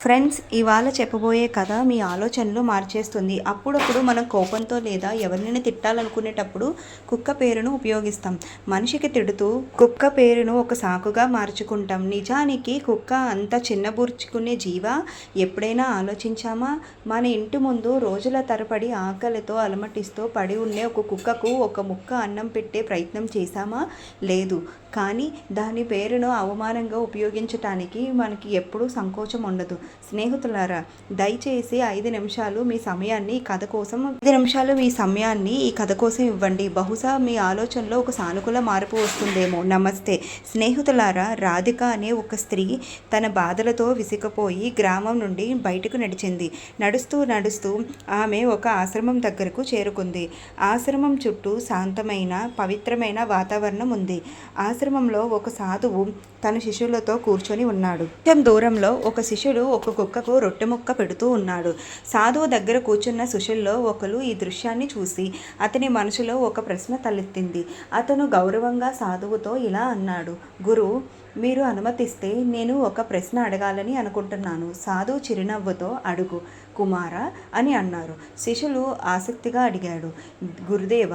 Friends ఇవాళ చెప్పబోయే కథ మీ ఆలోచనలు మార్చేస్తుంది. అప్పుడప్పుడు మనం కోపంతో లేదా ఎవరినైనా తిట్టాలనుకునేటప్పుడు కుక్క పేరును ఉపయోగిస్తాం. మనిషికి తిడుతూ కుక్క పేరును ఒక సాకుగా మార్చుకుంటాం. నిజానికి కుక్క అంత చిన్నబూర్చుకునే జీవ? ఎప్పుడైనా ఆలోచించామా? మన ఇంటి ముందు రోజుల తరబడి ఆకలితో అలమటిస్తూ పడి ఉండే ఒక కుక్కకు ఒక ముక్క అన్నం పెట్టే ప్రయత్నం చేశామా? లేదు. కానీ దాని పేరును అవమానంగా ఉపయోగించటానికి మనకి ఎప్పుడూ సంకోచం ఉండదు. స్నేహితులారా దయచేసి ఐదు నిమిషాలు మీ సమయాన్ని ఈ కథ కోసం ఐదు నిమిషాలు మీ సమయాన్ని ఈ కథ కోసం ఇవ్వండి. బహుశా మీ ఆలోచనలో ఒక సానుకూల మార్పు వస్తుందేమో. నమస్తే. స్నేహితులారా రాధిక అనే ఒక స్త్రీ తన బాధలతో విసిగిపోయి గ్రామం నుండి బయటకు నడిచింది. నడుస్తూ నడుస్తూ ఆమె ఒక ఆశ్రమం దగ్గరకు చేరుకుంది. ఆశ్రమం చుట్టూ శాంతమైన పవిత్రమైన వాతావరణం ఉంది. ఆశ్రమంలో ఒక సాధువు తన శిష్యులతో కూర్చొని ఉన్నాడు. కొంచెం దూరంలో ఒక శిష్యుడు ఒక కుక్కకు రొట్టె ముక్క పెడుతూ ఉన్నాడు. సాధువు దగ్గర కూర్చున్న శిష్యుల్లో ఒకరు ఈ దృశ్యాన్ని చూసి అతని మనసులో ఒక ప్రశ్న తలెత్తింది. అతను గౌరవంగా సాధువుతో ఇలా అన్నాడు గురు మీరు అనుమతిస్తే నేను ఒక ప్రశ్న అడగాలని అనుకుంటున్నాను. సాధు చిరునవ్వుతో అడుగు కుమార అని అన్నారు. శిష్యులు ఆసక్తిగా అడిగాడు గురుదేవ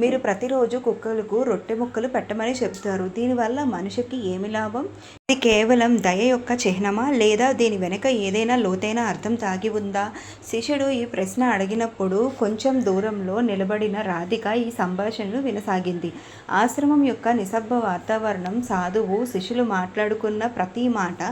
మీరు ప్రతిరోజు కుక్కలకు రొట్టె ముక్కలు పెట్టమని చెప్తారు దీనివల్ల మనిషికి ఏమి లాభం? ఇది కేవలం దయ యొక్క చిహ్నమా? లేదా దీని వెనుక ఏదైనా లోతైన అర్థం తాగి ఉందా? శిష్యుడు ఈ ప్రశ్న అడిగినప్పుడు కొంచెం దూరంలో నిలబడిన రాధిక ఈ సంభాషణను వినసాగింది. ఆశ్రమం యొక్క నిశ్శబ్ద వాతావరణం సాధువు శిష్యులు మాట్లాడుకున్న ప్రతి మాట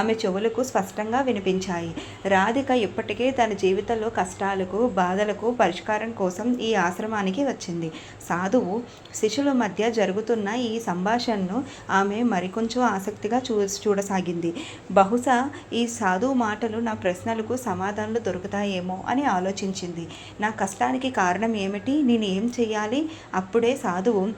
ఆమె చెవులకు స్పష్టంగా వినిపించాయి. రాధిక ఇప్పటికే తన జీవితంలో కష్టాలకు బాధలకు పరిష్కారం కోసం ఈ ఆశ్రమానికి వచ్చింది. సాధువు శిష్యుల మధ్య జరుగుతున్న ఈ సంభాషణను ఆమె మరికొంచెం ఆసక్తిగా చూ చూడసాగింది. బహుశా ఈ సాధువు మాటలు నా ప్రశ్నలకు సమాధానాలు దొరుకుతాయేమో అని ఆలోచించింది. నా కష్టానికి కారణం ఏమిటి? నేను ఏం చేయాలి అప్పుడే సాధువు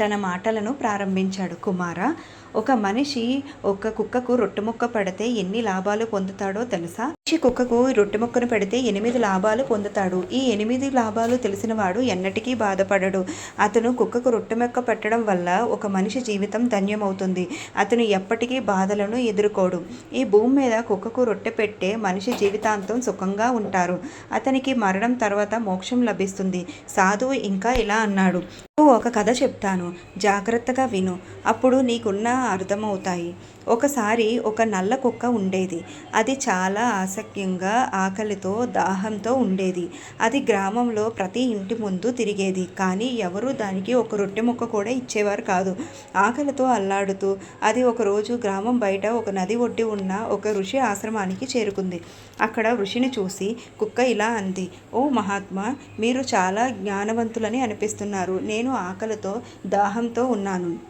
తన మాటలను ప్రారంభించాడు. కుమార ఒక మనిషి ఒక కుక్కకు రొట్టె ముక్క పెడితే ఎన్ని లాభాలు పొందుతాడో తెలుసా? మనిషి కుక్కకు రొట్టె ముక్కను పెడితే ఎనిమిది లాభాలు పొందుతాడు. ఈ ఎనిమిది లాభాలు తెలిసినవాడు ఎన్నటికీ బాధపడడు. అతను కుక్కకు రొట్టె ముక్క పెట్టడం వల్ల ఒక మనిషి జీవితం ధన్యమవుతుంది. అతను ఎప్పటికీ బాధలను ఎదుర్కోడు. ఈ భూమి మీద కుక్కకు రొట్టె పెట్టే మనిషి జీవితాంతం సుఖంగా ఉంటారు. అతనికి మరణం తర్వాత మోక్షం లభిస్తుంది. సాధువు ఇంకా ఇలా అన్నాడు. ఒక కథ చెప్తాను. జాగ్రత్తగా విను. అప్పుడు నీకున్న అర్థమవుతాయి. ఒకసారి ఒక నల్ల కుక్క ఉండేది. అది చాలా ఆసక్యంగా ఆకలితో దాహంతో ఉండేది. అది గ్రామంలో ప్రతి ఇంటి ముందు తిరిగేది. కానీ ఎవరూ దానికి ఒక రొట్టె ముక్క కూడా ఇచ్చేవారు కాదు. ఆకలితో అల్లాడుతూ అది ఒకరోజు గ్రామం బయట ఒక నది ఒడ్డి ఉన్న ఒక ఋషి ఆశ్రమానికి చేరుకుంది. అక్కడ ఋషిని చూసి కుక్క ఇలా అంది ఓ మహాత్మా మీరు చాలా జ్ఞానవంతులని అనిపిస్తున్నారు. నేను ఆకలితో దాహంతో ఉన్నాను.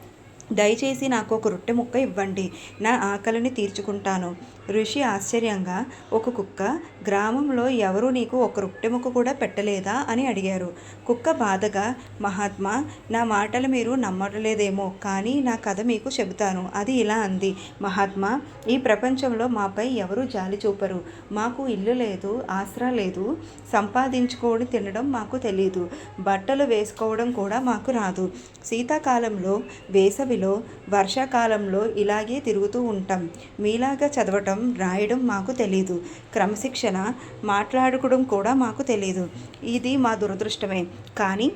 దయచేసి నాకు ఒక రొట్టె ముక్క ఇవ్వండి. నా ఆకలిని తీర్చుకుంటాను. ఋషి ఆశ్చర్యంగా ఒక కుక్క గ్రామంలో ఎవరు నీకు ఒక రొట్టెముక్క కూడా పెట్టలేదా? అని అడిగారు. కుక్క బాధగా మహాత్మా నా మాటలు మీరు నమ్మలేదేమో కానీ నా కథ మీకు చెబుతాను. అది ఇలా అంది. మహాత్మా ఈ ప్రపంచంలో మాపై ఎవరు జాలి చూపరు. మాకు ఇల్లు లేదు ఆసరా లేదు సంపాదించుకొని తినడం మాకు తెలియదు బట్టలు వేసుకోవడం కూడా మాకు రాదు. శీతాకాలంలో వేసవిలో వర్షాకాలంలో ఇలాగే తిరుగుతూ ఉంటాం. మీలాగా చదవటం రాయడం మాకు తెలియదు క్రమశిక్షణ మాట్లాడుకోవడం కూడా మాకు తెలియదు ఇది మా దురదృష్టమే. కానీ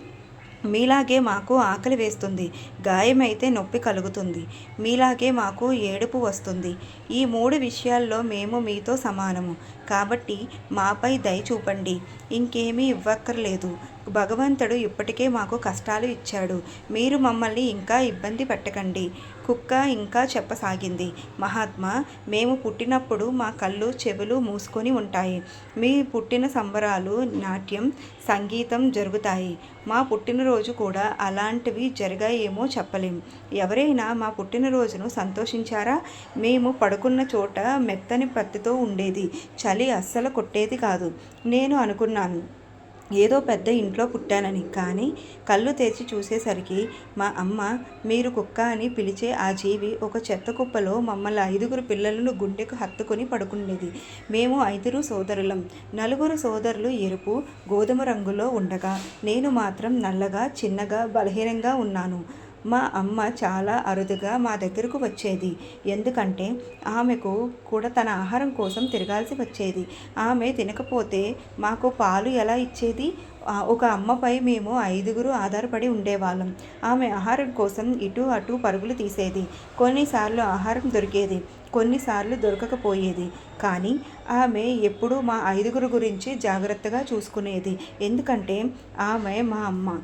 మీలాగే మాకు ఆకలి వేస్తుంది. గాయమైతే నొప్పి కలుగుతుంది. మీలాగే మాకు ఏడుపు వస్తుంది. ఈ మూడు విషయాల్లో మేము మీతో సమానము. కాబట్టి మాపై దయ చూపండి. ఇంకేమీ ఇవ్వక్కర్లేదు. భగవంతుడు ఇప్పటికే మాకు కష్టాలు ఇచ్చాడు. మీరు మమ్మల్ని ఇంకా ఇబ్బంది పెట్టకండి. కుక్క ఇంకా చెప్పసాగింది. మహాత్మా మేము పుట్టినప్పుడు మా కళ్ళు చెవులు మూసుకొని ఉంటాయి. మీ పుట్టిన సంబరాలు నాట్యం సంగీతం జరుగుతాయి. మా పుట్టినరోజు కూడా అలాంటివి జరిగాయేమో చెప్పలేం. ఎవరైనా మా పుట్టినరోజును సంతోషించారా? మేము పడుకున్న చోట మెత్తని పత్తితో ఉండేది. చలి అస్సలు కొట్టేది కాదు. నేను అనుకున్నాను. ఏదో పెద్ద ఇంట్లో పుట్టానని కానీ కళ్ళు తెరిచి చూసేసరికి మా అమ్మ మీరు కుక్క అని పిలిచే ఆ జీవి ఒక చెత్త కుప్పలో మమ్మల్ని ఐదుగురు పిల్లలను గుండెకు హత్తుకొని పడుకుండేది. మేము ఐదుగురు సోదరులం. నలుగురు సోదరులు ఎరుపు గోధుమ రంగులో ఉండగా నేను మాత్రం నల్లగా చిన్నగా బలహీనంగా ఉన్నాను. మా అమ్మ చాలా అరుదుగా మా దగ్గరకు వచ్చేది. ఎందుకంటే ఆమెకు కూడా తన ఆహారం కోసం తిరగాల్సి వచ్చేది. ఆమె తినకపోతే మాకు పాలు ఎలా ఇచ్చేది? ఒక అమ్మపై మేము ఐదుగురు ఆధారపడి ఉండేవాళ్ళం. ఆమె ఆహారం కోసం ఇటు అటు పరుగులు తీసేది. కొన్నిసార్లు ఆహారం దొరికేది. కొన్నిసార్లు దొరకకపోయేది. కానీ ఆమె ఎప్పుడూ మా ఐదుగురు గురించి జాగ్రత్తగా చూసుకునేది. ఎందుకంటే ఆమె మా అమ్మ.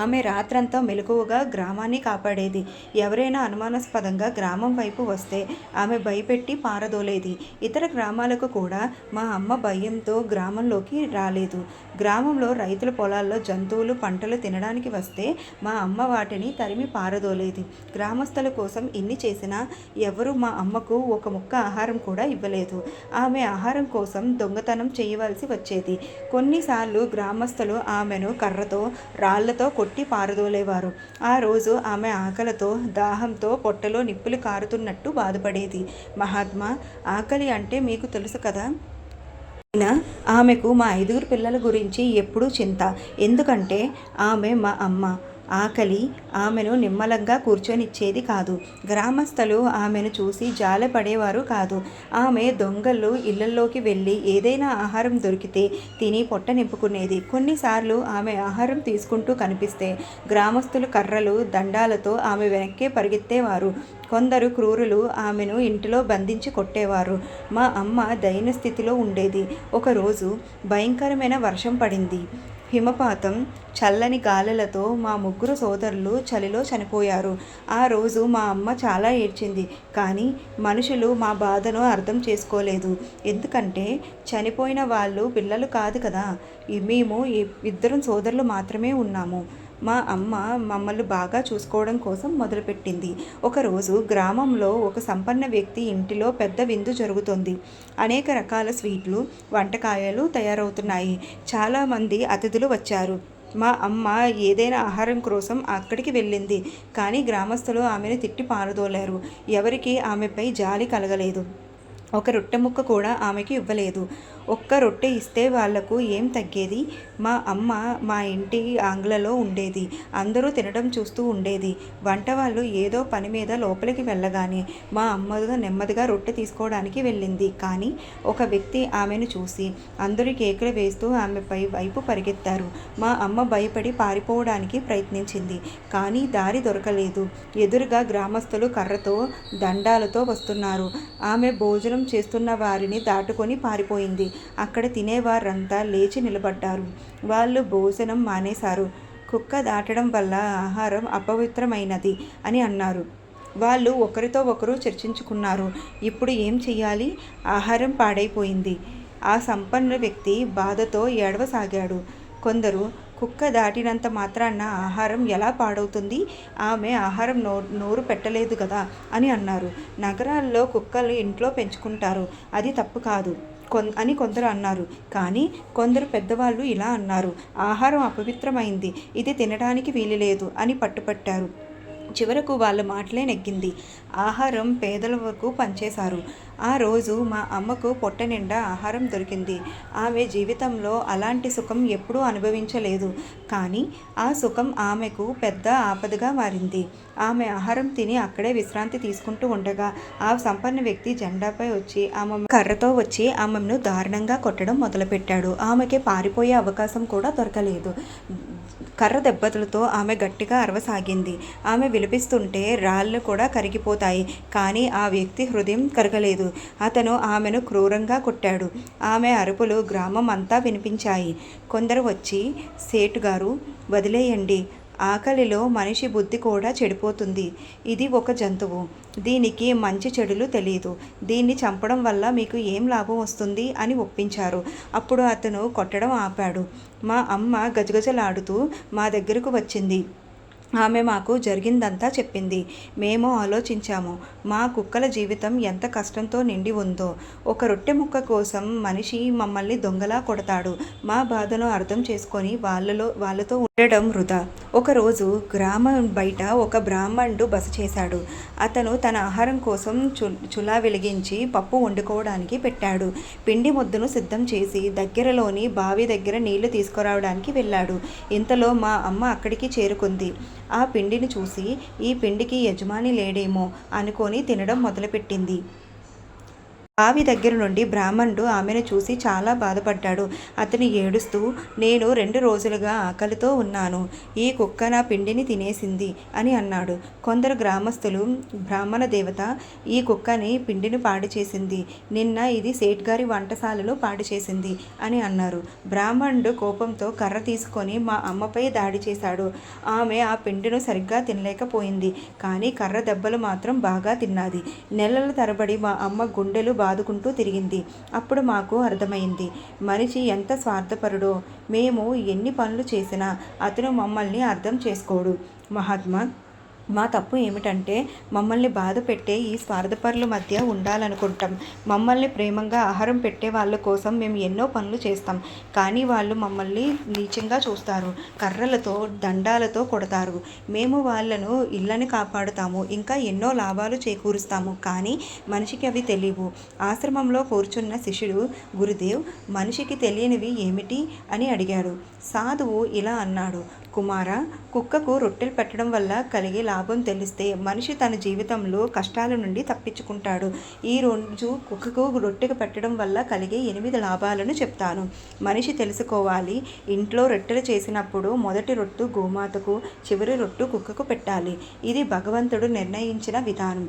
ఆమె రాత్రంతా మెలకువగా గ్రామాన్ని కాపాడేది. ఎవరైనా అనుమానాస్పదంగా గ్రామం వైపు వస్తే ఆమె భయపెట్టి పారదోలేది. ఇతర గ్రామాలకు కూడా మా అమ్మ భయంతో గ్రామంలోకి రాలేదు. గ్రామంలో రైతుల పొలాల్లో జంతువులు పంటలు తినడానికి వస్తే మా అమ్మ వాటిని తరిమి పారదోలేది. గ్రామస్తుల కోసం ఇన్ని చేసినా ఎవరు మా అమ్మకు ఒక ముక్క ఆహారం కూడా ఇవ్వలేదు. ఆమె ఆహారం కోసం దొంగతనం చేయవలసి వచ్చేది. కొన్నిసార్లు గ్రామస్తులు ఆమెను కర్రతో రాళ్ళతో కొట్టి పారదోలేవారు. ఆ రోజు ఆమె ఆకలితో దాహంతో పొట్టలో నిప్పులు కారుతున్నట్టు బాధపడేది. మహాత్మా ఆకలి అంటే మీకు తెలుసు కదా? అయినా ఆమెకు మా ఐదుగురు పిల్లల గురించి ఎప్పుడూ చింత. ఎందుకంటే ఆమె మా అమ్మ. ఆకలి ఆమెను నిమ్మలంగా కూర్చొనిచ్చేది కాదు. గ్రామస్తులు ఆమెను చూసి జాలపడేవారు కాదు. ఆమె దొంగలు ఇళ్ళలోకి వెళ్ళి ఏదైనా ఆహారం దొరికితే తిని పొట్ట నింపుకునేది. కొన్నిసార్లు ఆమె ఆహారం తీసుకుంటూ కనిపిస్తే గ్రామస్తులు కర్రలు దండాలతో ఆమె వెనక్కే పరిగెత్తేవారు. కొందరు క్రూరులు ఆమెను ఇంటిలో బంధించి కొట్టేవారు. మా అమ్మ దైన స్థితిలో ఉండేది. ఒకరోజు భయంకరమైన వర్షం పడింది. హిమపాతం చల్లని గాలులతో మా ముగ్గురు సోదరులు చలిలో చనిపోయారు. ఆ రోజు మా అమ్మ చాలా ఏడ్చింది కానీ మనుషులు మా బాధను అర్థం చేసుకోలేదు. ఎందుకంటే చనిపోయిన వాళ్ళు పిల్లలు కాదు కదా మేము ఇద్దరం సోదరులు మాత్రమే ఉన్నాము. మా అమ్మ మమ్మల్ని బాగా చూసుకోవడం కోసం మొదలుపెట్టింది. ఒకరోజు గ్రామంలో ఒక సంపన్న వ్యక్తి ఇంటిలో పెద్ద విందు జరుగుతుంది. అనేక రకాల స్వీట్లు వంటకాయలు తయారవుతున్నాయి. చాలామంది అతిథులు వచ్చారు. మా అమ్మ ఏదైనా ఆహారం కోసం అక్కడికి వెళ్ళింది కానీ గ్రామస్తులు ఆమెను తిట్టి పారదోలేరు. ఎవరికి ఆమెపై జాలి కలగలేదు. ఒక రొట్టె ముక్క కూడా ఆమెకి ఇవ్వలేదు. ఒక్క రొట్టె ఇస్తే వాళ్ళకు ఏం తగ్గేది? మా అమ్మ మా ఇంటి ఆంగ్లలో ఉండేది. అందరూ తినడం చూస్తూ ఉండేది. వంట వాళ్ళు ఏదో పని మీద లోపలికి వెళ్ళగానే మా అమ్మగా నెమ్మదిగా రొట్టె తీసుకోవడానికి వెళ్ళింది. కానీ ఒక వ్యక్తి ఆమెను చూసి అందరూ కేకులు వేస్తూ ఆమెపై వైపు పరిగెత్తారు. మా అమ్మ భయపడి పారిపోవడానికి ప్రయత్నించింది. కానీ దారి దొరకలేదు. ఎదురుగా గ్రామస్తులు కర్రతో దండాలతో వస్తున్నారు. ఆమె భోజనం చేస్తున్న వారిని దాటుకొని పారిపోయింది. అక్కడ తినేవారంతా లేచి నిలబడ్డారు. వాళ్ళు భోజనం మానేశారు. కుక్క దాటడం వల్ల ఆహారం అపవిత్రమైనది అని అన్నారు. వాళ్ళు ఒకరితో ఒకరు చర్చించుకున్నారు. ఇప్పుడు ఏం చెయ్యాలి? ఆహారం పాడైపోయింది. ఆ సంపన్న వ్యక్తి బాధతో ఏడవసాగాడు. కొందరు కుక్క దాటినంత మాత్రాన ఆహారం ఎలా పాడవుతుంది? ఆమె ఆహారం నో నోరు పెట్టలేదు కదా అని అన్నారు. నగరాల్లో కుక్కలు ఇంట్లో పెంచుకుంటారు. అది తప్పు కాదు కొన్ అని కొందరు అన్నారు. కానీ కొందరు పెద్దవాళ్ళు ఇలా అన్నారు. ఆహారం అపవిత్రమైంది. ఇది తినడానికి వీలు లేదు అని పట్టుపట్టారు. చివరకు వాళ్ళ మాటలే నెగ్గింది. ఆహారం పేదలకు పంచేశారు. ఆ రోజు మా అమ్మకు పొట్ట నిండా ఆహారం దొరికింది. ఆమె జీవితంలో అలాంటి సుఖం ఎప్పుడూ అనుభవించలేదు. కానీ ఆ సుఖం ఆమెకు పెద్ద ఆపదగా మారింది. ఆమె ఆహారం తిని అక్కడే విశ్రాంతి తీసుకుంటూ ఉండగా ఆ సంపన్న వ్యక్తి జెండాపై వచ్చి ఆమె కర్రతో వచ్చి ఆమెను దారుణంగా కొట్టడం మొదలుపెట్టాడు. ఆమెకి పారిపోయే అవకాశం కూడా దొరకలేదు. కర్ర దెబ్బతులతో ఆమె గట్టిగా అరవసాగింది. ఆమె విలపిస్తుంటే రాళ్ళు కూడా కరిగిపోతాయి. కానీ ఆ వ్యక్తి హృదయం కరగలేదు. అతను ఆమెను క్రూరంగా కొట్టాడు. ఆమె అరుపులు గ్రామం అంతా వినిపించాయి. కొందరు వచ్చి సేటు గారు వదిలేయండి. ఆకలిలో మనిషి బుద్ధి కూడా చెడిపోతుంది. ఇది ఒక జంతువు. దీనికి మంచి చెడులు తెలియదు దీన్ని చంపడం వల్ల మీకు ఏం లాభం వస్తుంది? అని ఒప్పించారు. అప్పుడు అతను కొట్టడం ఆపాడు. మా అమ్మ గజగజలాడుతూ మా దగ్గరకు వచ్చింది. ఆమె మాకు జరిగిందంతా చెప్పింది. మేము ఆలోచించాము. మా కుక్కల జీవితం ఎంత కష్టంతో నిండి ఉందో. ఒక రొట్టె ముక్క కోసం మనిషి మమ్మల్ని దొంగలా కొడతాడు. మా బాధను అర్థం చేసుకొని వాళ్ళలో వాళ్ళతో ఉండడం వృధా. ఒకరోజు గ్రామం బయట ఒక బ్రాహ్మణుడు బస చేశాడు. అతను తన ఆహారం కోసం చు చులా వెలిగించి పప్పు వండుకోవడానికి పెట్టాడు. పిండి ముద్దను సిద్ధం చేసి దగ్గరలోని బావి దగ్గర నీళ్ళు తీసుకురావడానికి వెళ్ళాడు. ఇంతలో మా అమ్మ అక్కడికి చేరుకుంది. ఆ పిండిని చూసి ఈ పిండికి యజమాని లేడేమో అనుకొని తినడం మొదలుపెట్టింది. బావి దగ్గర నుండి బ్రాహ్మణుడు ఆమెను చూసి చాలా బాధపడ్డాడు. అతను ఏడుస్తూ నేను రెండు రోజులుగా ఆకలితో ఉన్నాను. ఈ కుక్క నా పిండిని తినేసింది అని అన్నాడు. కొందరు గ్రామస్తులు బ్రాహ్మణ దేవత ఈ కుక్కని పిండిని పాడు చేసింది. నిన్న ఇది సేట్ గారి వంటశాలలో పాడు చేసింది అని అన్నారు. బ్రాహ్మణుడు కోపంతో కర్ర తీసుకొని మా అమ్మపై దాడి చేశాడు. ఆమె ఆ పిండిను సరిగ్గా తినలేకపోయింది. కానీ కర్ర దెబ్బలు మాత్రం బాగా తిన్నది. నెలల తరబడి మా అమ్మ గుండెలు బాదుకుంటూ తిరిగింది. అప్పుడు మాకు అర్థమైంది. మనిషి ఎంత స్వార్థపరుడో. మేము ఎన్ని పనులు చేసినా అతను మమ్మల్ని అర్థం చేసుకోడు. మహాత్మా మా తప్పు ఏమిటంటే మమ్మల్ని బాధ పెట్టే ఈ స్వార్థపరుల మధ్య ఉండాలనుకుంటాం. మమ్మల్ని ప్రేమంగా ఆహారం పెట్టే వాళ్ళ కోసం మేము ఎన్నో పనులు చేస్తాం. కానీ వాళ్ళు మమ్మల్ని నీచంగా చూస్తారు. కర్రలతో దండాలతో కొడతారు. మేము వాళ్ళను ఇళ్ళని కాపాడుతాము. ఇంకా ఎన్నో లాభాలు చేకూరుస్తాము. కానీ మనిషికి అవి తెలియవు. ఆశ్రమంలో కూర్చున్న శిష్యుడు గురుదేవ్ మనిషికి తెలియనివి ఏమిటి? అని అడిగాడు. సాధువు ఇలా అన్నాడు. కుమార కుక్కకు రొట్టెలు పెట్టడం వల్ల కలిగే లాభం తెలిస్తే మనిషి తన జీవితంలో కష్టాల నుండి తప్పించుకుంటాడు. ఈ రోజు కుక్కకు రొట్టెకు పెట్టడం వల్ల కలిగే ఎనిమిది లాభాలను చెప్తాను. మనిషి తెలుసుకోవాలి ఇంట్లో రొట్టెలు చేసినప్పుడు మొదటి రొట్టు గోమాతకు చివరి రొట్టు కుక్కకు పెట్టాలి. ఇది భగవంతుడు నిర్ణయించిన విధానం.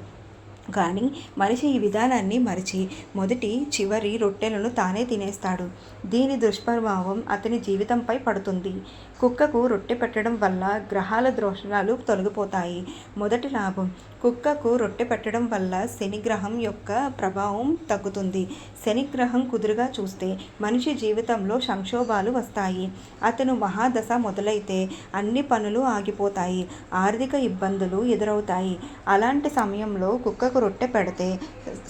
కానీ మనిషి ఈ విధానాన్ని మరిచి మొదటి చివరి రొట్టెలను తానే తినేస్తాడు. దీని దుష్ప్రభావం అతని జీవితంపై పడుతుంది. కుక్కకు రొట్టె పెట్టడం వల్ల గ్రహాల దోషాలు తొలగిపోతాయి. మొదటి లాభం కుక్కకు రొట్టె పెట్టడం వల్ల శనిగ్రహం యొక్క ప్రభావం తగ్గుతుంది. శనిగ్రహం కుదురుగా చూస్తే మనిషి జీవితంలో సంక్షోభాలు వస్తాయి. అతను మహాదశ మొదలైతే అన్ని పనులు ఆగిపోతాయి ఆర్థిక ఇబ్బందులు ఎదురవుతాయి. అలాంటి సమయంలో కుక్కకు రొట్టె పెడితే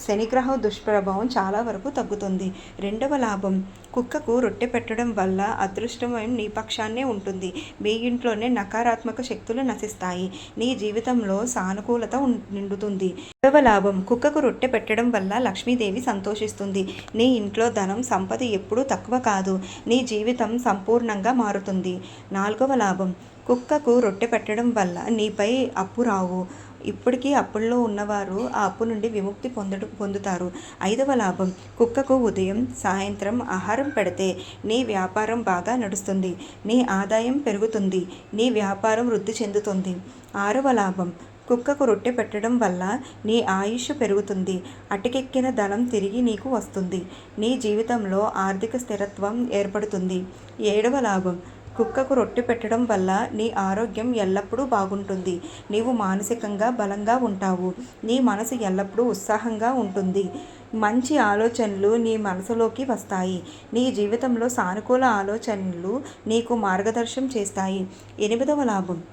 శనిగ్రహ దుష్ప్రభావం చాలా వరకు తగ్గుతుంది. రెండవ లాభం కుక్కకు రొట్టె పెట్టడం వల్ల అదృష్టమయం నీ పక్షాన్నే ఉంటుంది. మీ ఇంట్లోనే నకారాత్మక శక్తులు నశిస్తాయి. నీ జీవితంలో సానుకూలత నిండుతుంది. రెండవ లాభం కుక్కకు రొట్టె పెట్టడం వల్ల లక్ష్మీదేవి సంతోషిస్తుంది. నీ ఇంట్లో ధనం సంపద ఎప్పుడూ తక్కువ కాదు. నీ జీవితం సంపూర్ణంగా మారుతుంది. నాలుగవ లాభం కుక్కకు రొట్టె పెట్టడం వల్ల నీపై అప్పు రావు. ఇప్పటికీ అప్పుల్లో ఉన్నవారు ఆ అప్పు నుండి విముక్తి పొందడు పొందుతారు. ఐదవ లాభం కుక్కకు ఉదయం సాయంత్రం ఆహారం పెడితే నీ వ్యాపారం బాగా నడుస్తుంది నీ ఆదాయం పెరుగుతుంది నీ వ్యాపారం వృద్ధి చెందుతుంది. ఆరవ లాభం కుక్కకు రొట్టె పెట్టడం వల్ల నీ ఆయుష్ పెరుగుతుంది అటకెక్కిన ధనం తిరిగి నీకు వస్తుంది నీ జీవితంలో ఆర్థిక స్థిరత్వం ఏర్పడుతుంది. ఏడవ లాభం కుక్కకు రొట్టె పెట్టడం వల్ల నీ ఆరోగ్యం ఎల్లప్పుడూ బాగుంటుంది. నీవు మానసికంగా బలంగా ఉంటావు. నీ మనసు ఎల్లప్పుడూ ఉత్సాహంగా ఉంటుంది. మంచి ఆలోచనలు నీ మనసులోకి వస్తాయి. నీ జీవితంలో సానుకూల ఆలోచనలు నీకు మార్గదర్శనం చేస్తాయి. ఎనిమిదవ లాభం.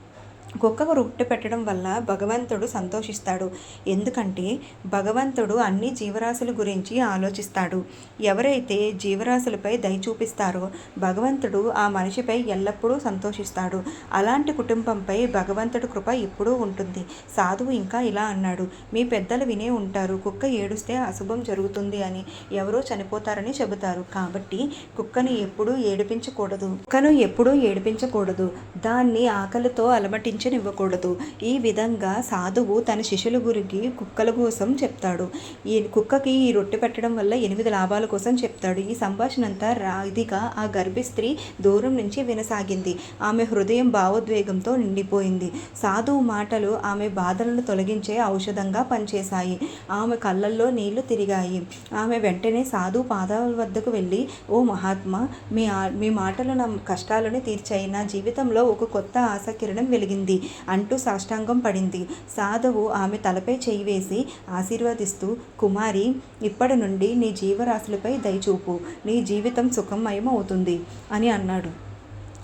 కుక్కకు రొట్టె పెట్టడం వల్ల భగవంతుడు సంతోషిస్తాడు. ఎందుకంటే భగవంతుడు అన్ని జీవరాశుల గురించి ఆలోచిస్తాడు. ఎవరైతే జీవరాశులపై దయ చూపిస్తారో భగవంతుడు ఆ మనిషిపై ఎల్లప్పుడూ సంతోషిస్తాడు. అలాంటి కుటుంబంపై భగవంతుడి కృప ఎప్పుడూ ఉంటుంది. సాధువు ఇంకా ఇలా అన్నాడు. మీ పెద్దలు వినే ఉంటారు. కుక్క ఏడుస్తే అశుభం జరుగుతుంది అని ఎవరో చనిపోతారని చెబుతారు. కాబట్టి కుక్కను ఎప్పుడూ ఏడిపించకూడదు. కుక్కను ఎప్పుడూ ఏడిపించకూడదు. దాన్ని ఆకలితో లంచనివ్వకూడదు ఈ విధంగా సాధువు తన శిష్యుల గురికి కుక్కల కోసం చెప్తాడు. ఈ కుక్కకి ఈ రొట్టె పెట్టడం వల్ల ఎనిమిది లాభాల కోసం చెప్తాడు. ఈ సంభాషణ అంతా రాధిక ఆ గర్భిస్త్రీ దూరం నుంచి వినసాగింది. ఆమె హృదయం భావోద్వేగంతో నిండిపోయింది. సాధువు మాటలు ఆమె బాధలను తొలగించే ఔషధంగా పనిచేశాయి. ఆమె కళ్ళల్లో నీళ్ళు తిరిగాయి. ఆమె వెంటనే సాధువు పాదాల వద్దకు వెళ్ళి ఓ మహాత్మా మీ మీ మాటలు నా కష్టాలను తీర్చాయి. నా జీవితంలో ఒక కొత్త ఆశ కిరణం వెలిగింది అంటూ సాష్టాంగం పడింది. సాధువు ఆమె తలపై చేయి వేసి ఆశీర్వదిస్తూ కుమారి ఇప్పటి నుండి నీ జీవరాశులపై దయచూపు. నీ జీవితం సుఖమయం అవుతుంది అని అన్నాడు.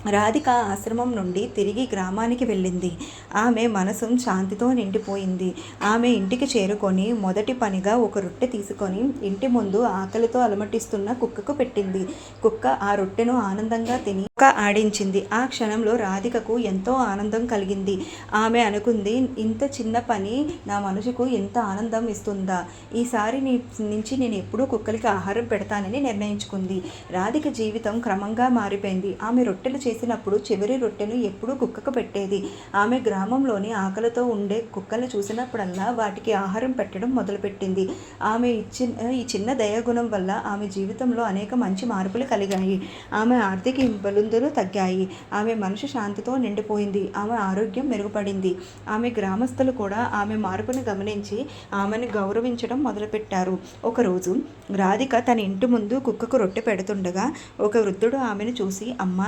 రాధిక ఆశ్రమం నుండి తిరిగి గ్రామానికి వెళ్ళింది. ఆమె మనసు శాంతితో నిండిపోయింది. ఆమె ఇంటికి చేరుకొని మొదటి పనిగా ఒక రొట్టె తీసుకొని ఇంటి ముందు ఆకలితో అలమటిస్తున్న కుక్కకు పెట్టింది. కుక్క ఆ రొట్టెను ఆనందంగా తిని కుక్క ఆడించింది. ఆ క్షణంలో రాధికకు ఎంతో ఆనందం కలిగింది. ఆమె అనుకుంది ఇంత చిన్న పని నా మనసుకు ఎంత ఆనందం ఇస్తుందా? ఈసారి నీ నుంచి నేను ఎప్పుడూ కుక్కలకి ఆహారం పెడతానని నిర్ణయించుకుంది. రాధిక జీవితం క్రమంగా మారిపోయింది. ఆమె రొట్టెలు చేసినప్పుడు చివరి రొట్టెను ఎప్పుడూ కుక్కకు పెట్టేది. ఆమె గ్రామంలోని ఆకలితో ఉండే కుక్కలు చూసినప్పుడల్లా వాటికి ఆహారం పెట్టడం మొదలుపెట్టింది. ఆమె ఇచ్చిన ఈ చిన్న దయాగుణం వల్ల ఆమె జీవితంలో అనేక మంచి మార్పులు కలిగాయి. ఆమె ఆర్థిక ఇబ్బందులు తగ్గాయి. ఆమె మనసు శాంతితో నిండిపోయింది. ఆమె ఆరోగ్యం మెరుగుపడింది. ఆమె గ్రామస్తులు కూడా ఆమె మార్పును గమనించి ఆమెను గౌరవించడం మొదలుపెట్టారు. ఒకరోజు రాధిక తన ఇంటి ముందు కుక్కకు రొట్టె పెడుతుండగా ఒక వృద్ధుడు ఆమెను చూసి అమ్మ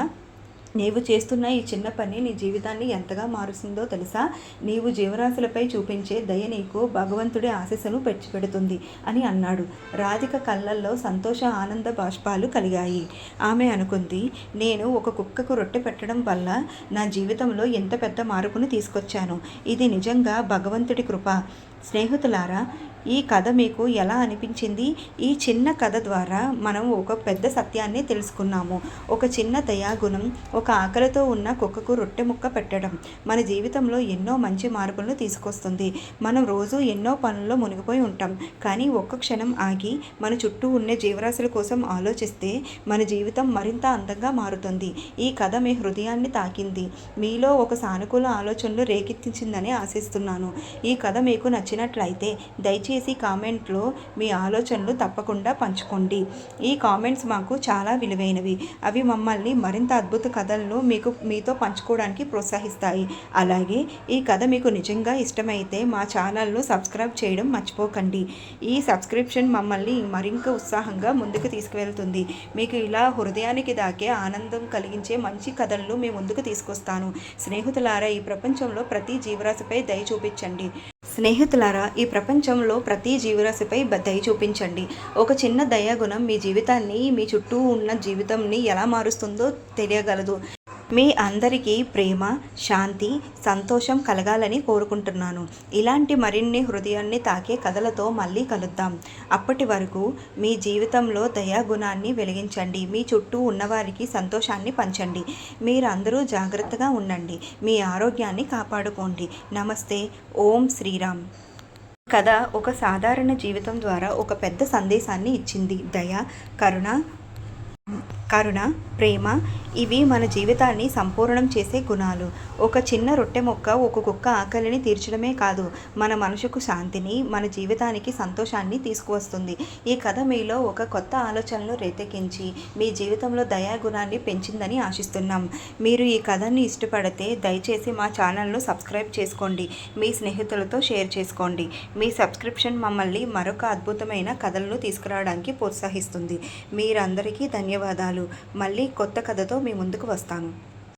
నీవు చేస్తున్న ఈ చిన్న పని నీ జీవితాన్ని ఎంతగా మారుస్తుందో తెలుసా? నీవు జీవరాశులపై చూపించే దయ నీకు భగవంతుడి ఆశీస్సును పెంచిపెడుతుంది అని అన్నాడు. రాధిక కళ్ళల్లో సంతోష ఆనంద బాష్పాలు కలిగాయి. ఆమె అనుకుంది నేను ఒక కుక్కకు రొట్టె పెట్టడం వల్ల నా జీవితంలో ఎంత పెద్ద మార్పును తీసుకొచ్చాను. ఇది నిజంగా భగవంతుడి కృప. స్నేహితులారా ఈ కథ మీకు ఎలా అనిపించింది? ఈ చిన్న కథ ద్వారా మనం ఒక పెద్ద సత్యాన్ని తెలుసుకున్నాము. ఒక చిన్న దయాగుణం ఒక ఆకలితో ఉన్న కుక్కకు రొట్టె ముక్క పెట్టడం మన జీవితంలో ఎన్నో మంచి మార్పులను తీసుకొస్తుంది. మనం రోజు ఎన్నో పనుల్లో మునిగిపోయి ఉంటాం. కానీ ఒక్క క్షణం ఆగి మన చుట్టూ ఉండే జీవరాశుల కోసం ఆలోచిస్తే మన జీవితం మరింత అందంగా మారుతుంది. ఈ కథ మీ హృదయాన్ని తాకింది. మీలో ఒక సానుకూల ఆలోచనలు రేకెత్తించిందని ఆశిస్తున్నాను. ఈ కథ మీకు నచ్చినట్లయితే దయచేసి కామెంట్లో మీ ఆలోచనలు తప్పకుండా పంచుకోండి. ఈ కామెంట్స్ మాకు చాలా విలువైనవి. అవి మమ్మల్ని మరింత అద్భుత కథలను మీకు మీతో పంచుకోవడానికి ప్రోత్సహిస్తాయి. అలాగే ఈ కథ మీకు నిజంగా ఇష్టమైతే మా ఛానల్ను సబ్స్క్రైబ్ చేయడం మర్చిపోకండి. ఈ సబ్స్క్రిప్షన్ మమ్మల్ని మరింత ఉత్సాహంగా ముందుకు తీసుకువెళ్తుంది. మీకు ఇలా హృదయానికి దాకే ఆనందం కలిగించే మంచి కథలను మీ ముందుకు తీసుకొస్తాను. స్నేహితులారా ఈ ప్రపంచంలో ప్రతి జీవరాశిపై దయ చూపించండి. స్నేహితులారా ఈ ప్రపంచంలో ప్రతి జీవరాశిపై దయ చూపించండి. ఒక చిన్న దయాగుణం మీ జీవితాన్ని మీ చుట్టూ ఉన్న జీవితంని ఎలా మారుస్తుందో తెలియగలదు. మీ అందరికీ ప్రేమ శాంతి సంతోషం కలగాలని కోరుకుంటున్నాను. ఇలాంటి మరిన్ని హృదయాన్ని తాకే కథలతో మళ్ళీ కలుద్దాం. అప్పటి వరకు మీ జీవితంలో దయాగుణాన్ని వెలిగించండి. మీ చుట్టూ ఉన్నవారికి సంతోషాన్ని పంచండి. మీరందరూ జాగ్రత్తగా ఉండండి. మీ ఆరోగ్యాన్ని కాపాడుకోండి. నమస్తే. ఓం శ్రీరామ్. కథ ఒక సాధారణ జీవితం ద్వారా ఒక పెద్ద సందేశాన్ని ఇచ్చింది. దయ కరుణ కరుణ ప్రేమ ఇవి మన జీవితాన్ని సంపూర్ణం చేసే గుణాలు. ఒక చిన్న రొట్టె మొక్క ఒక కుక్క ఆకలిని తీర్చడమే కాదు మన మనసుకు శాంతిని మన జీవితానికి సంతోషాన్ని తీసుకువస్తుంది. ఈ కథ మీలో ఒక కొత్త ఆలోచనలు రేతెక్కించి మీ జీవితంలో దయాగుణాన్ని పెంచిందని ఆశిస్తున్నాం. మీరు ఈ కథని ఇష్టపడితే దయచేసి మా ఛానల్ను సబ్స్క్రైబ్ చేసుకోండి. మీ స్నేహితులతో షేర్ చేసుకోండి. మీ సబ్స్క్రిప్షన్ మమ్మల్ని మరొక అద్భుతమైన కథలను తీసుకురావడానికి ప్రోత్సహిస్తుంది. మీరందరికీ ధన్యవాదాలు. మళ్ళీ కొత్త కథతో మీ ముందుకు వస్తాను.